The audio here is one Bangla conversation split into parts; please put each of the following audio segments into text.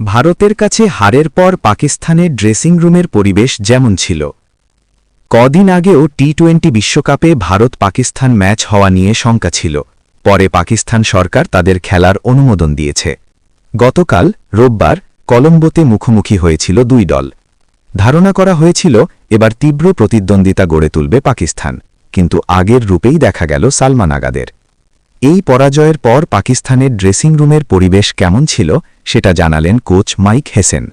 ভারতের কাছে হারের পর পাকিস্তানের ড্রেসিং রুমের পরিবেশ যেমন ছিল। কদিন আগেও টি টোয়েন্টি বিশ্বকাপে ভারত পাকিস্তান ম্যাচ হওয়া নিয়ে শঙ্কা ছিল। পরে পাকিস্তান সরকার তাদের খেলার অনুমোদন দিয়েছে। গতকাল রোববার কলম্বোতে মুখোমুখি হয়েছিল দুই দল। ধারণা করা হয়েছিল, এবার তীব্র প্রতিদ্বন্দ্বিতা গড়ে তুলবে পাকিস্তান। কিন্তু আগের রূপেই দেখা গেল সালমান আগাদের। এই পরাজয়ের পর পাকিস্তানের ড্রেসিং রুমের পরিবেশ কেমন ছিল, সেটা জানালেন কোচ মাইক হেসেন।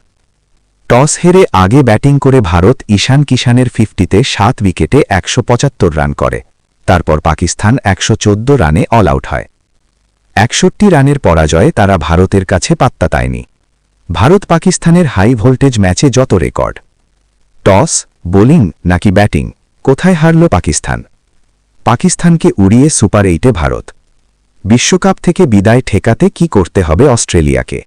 টস হেরে আগে ব্যাটিং করে ভারত ঈশান কিষানের ফিফটিতে সাত উইকেটে একশ পঁচাত্তর রান করে। তারপর পাকিস্তান একশো চোদ্দ রানে অল আউট হয়। একষট্টি রানের পরাজয়ে তারা ভারতের কাছে পাত্তা পায়নি ভারত পাকিস্তানের হাই ভোল্টেজ ম্যাচে যত রেকর্ড। টস, বোলিং নাকি ব্যাটিং, কোথায় হারল পাকিস্তান? পাকিস্তানকে উড়িয়ে সুপার এইটে ভারত। বিশ্বকাপ থেকে বিদায় ঠেকাতে কি করতে হবে অস্ট্রেলিয়াকে?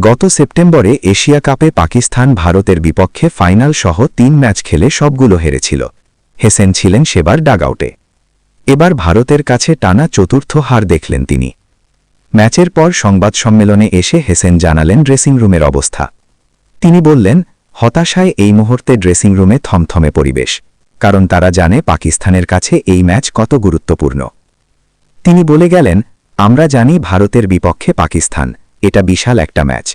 গত সেপ্টেম্বরে এশিয়া কাপে পাকিস্তান ভারতের বিপক্ষে ফাইনাল সহ তিন ম্যাচ খেলে সবগুলো হেরেছিল। হেসেন ছিলেন সেবার ডাগআউটে। এবার ভারতের কাছে টানা চতুর্থ হার দেখলেন তিনি। ম্যাচের পর সংবাদ সম্মেলনে এসে হেসেন জানালেন ড্রেসিং রুমের অবস্থা। তিনি বললেন, হতাশায় এই মুহূর্তে ড্রেসিং রুমে থমথমে পরিবেশ। কারণ তারা জানে পাকিস্তানের কাছে এই ম্যাচ কত গুরুত্বপূর্ণ। তিনি বলে গেলেন, আমরা জানি ভারতের বিপক্ষে পাকিস্তান, এটা বিশাল একটা ম্যাচ।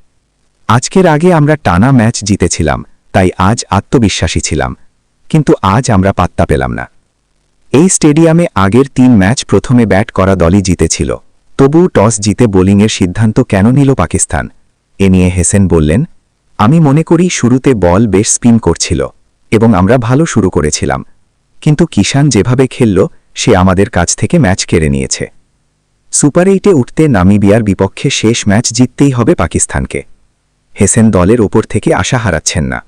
আজকের আগে আমরা টানা ম্যাচ জিতেছিলাম, তাই আজ আত্মবিশ্বাসী ছিলাম, কিন্তু আজ আমরা পাত্তা পেলাম না। এই স্টেডিয়ামে আগের তিন ম্যাচ প্রথমে ব্যাট করা দলই জিতেছিল, তবুও টস জিতে বোলিংয়ের সিদ্ধান্ত কেন নিল পাকিস্তান? এ নিয়ে হেসেন বললেন, আমি মনে করি শুরুতে বল বেশ স্পিন করছিল, এবং আমরা ভালো শুরু করেছিলাম, কিন্তু কিষান যেভাবে খেলল সে আমাদের কাছ থেকে ম্যাচ কেড়ে নিয়েছে। সুপার এইটে উঠতে নামিবিয়ার বিপক্ষে শেষ ম্যাচ জিততেই হবে পাকিস্তানকে। হেসেন দলের ওপর থেকে আশা হারাচ্ছেন না।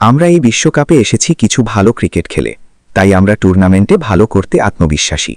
আমরা এই বিশ্বকাপে এসেছি কিছু ভালো ক্রিকেট খেলে, তাই আমরা টুর্নামেন্টে ভালো করতে আত্মবিশ্বাসী।